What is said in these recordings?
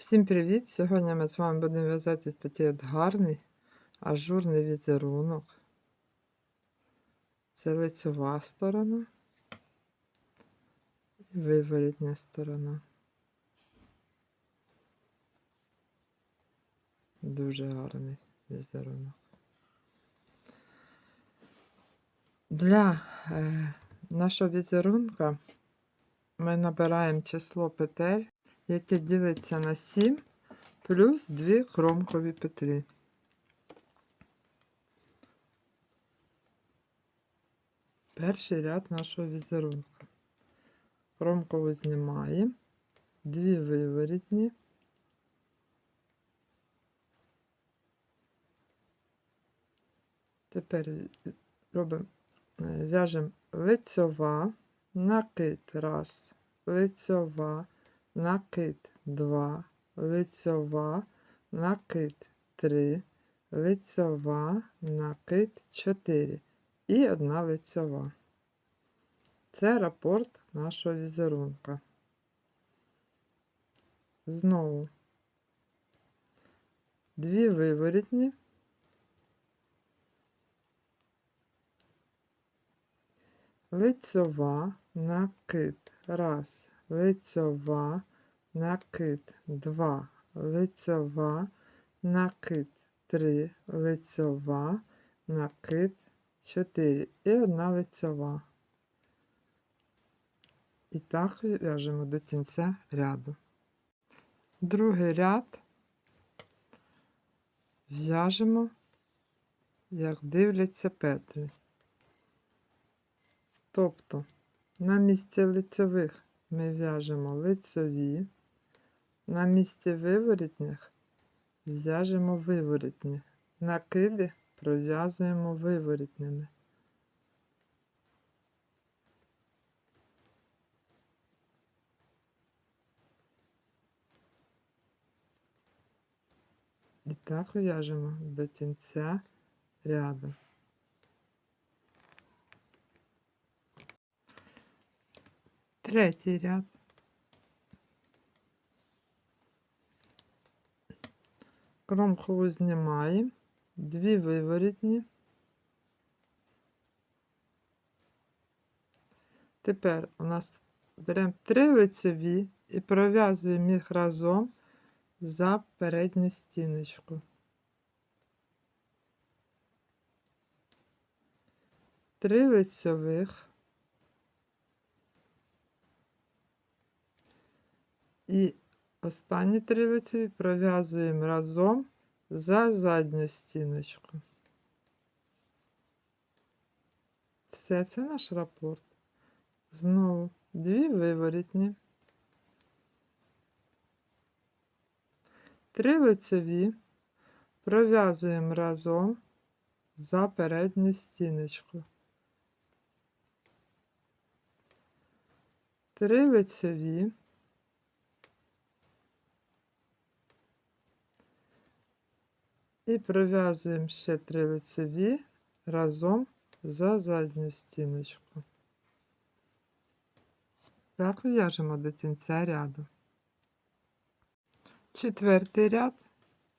Всім привіт! Сьогодні ми з вами будемо в'язати такий от гарний ажурний візерунок. Це лицьова сторона і виворітня сторона. Дуже гарний візерунок. Для е, нашого візерунка ми набираємо число петель яке ділиться на 7 плюс 2 кромкові петлі. Перший ряд нашого візерунка. Кромкову знімаємо, дві виворітні. Тепер робимо, е, в'яжемо лицьова, накид раз, лицьова, накид 2, лицьова, накид 3, лицьова, накид 4 і одна лицьова. Це рапорт нашого візерунка. Знову дві виворітні. Лицьова, накид, раз, лицьова, накид 2, лицьова, накид 3, лицьова, накид 4 і одна лицьова. І так в'яжемо до кінця ряду. Другий ряд в'яжемо, як дивляться петлі. Тобто на місці лицьових ми в'яжемо лицьові, на місці виворітніх в'яжемо виворітні, накиди пров'язуємо виворітними. І так в'яжемо до кінця ряду. Третій ряд. Кромкову знімаємо, дві виворітні. Тепер у нас беремо три лицеві і пров'язуємо їх разом за передню стіночку. Три лицьових. І останні три лицеві пров'язуємо разом за задню стіночку. Все, це наш рапорт. Знову дві виворітні, три лицеві пров'язуємо разом за передню стіночку. Три лицеві. І пров'язуємо ще три лицеві разом за задню стіночку. Так в'яжемо до кінця ряду. Четвертий ряд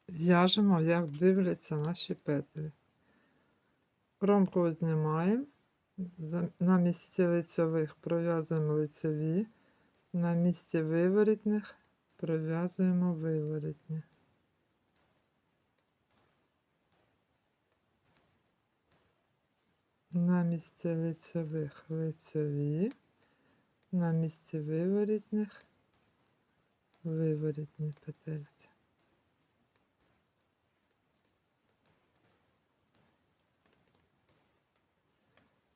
в'яжемо, як дивляться наші петлі. Кромку знімаємо, на місці лицьових пров'язуємо лицеві, на місці виворітних пров'язуємо виворітні. На місці лицевих лицеві, на місці виворітних виворітні петельці.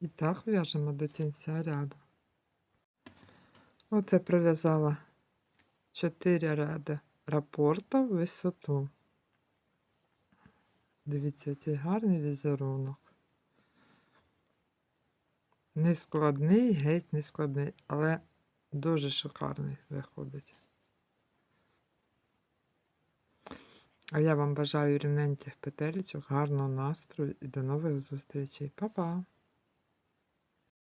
І так в'яжемо до кінця ряду. Оце пров'язала 4 ряди рапорта в висоту. Дивіться, який гарний візерунок. Не складний, геть не складний, але дуже шикарний виходить. А я вам бажаю рівненьких петелечок, гарного настрою і до нових зустрічей. Па-па!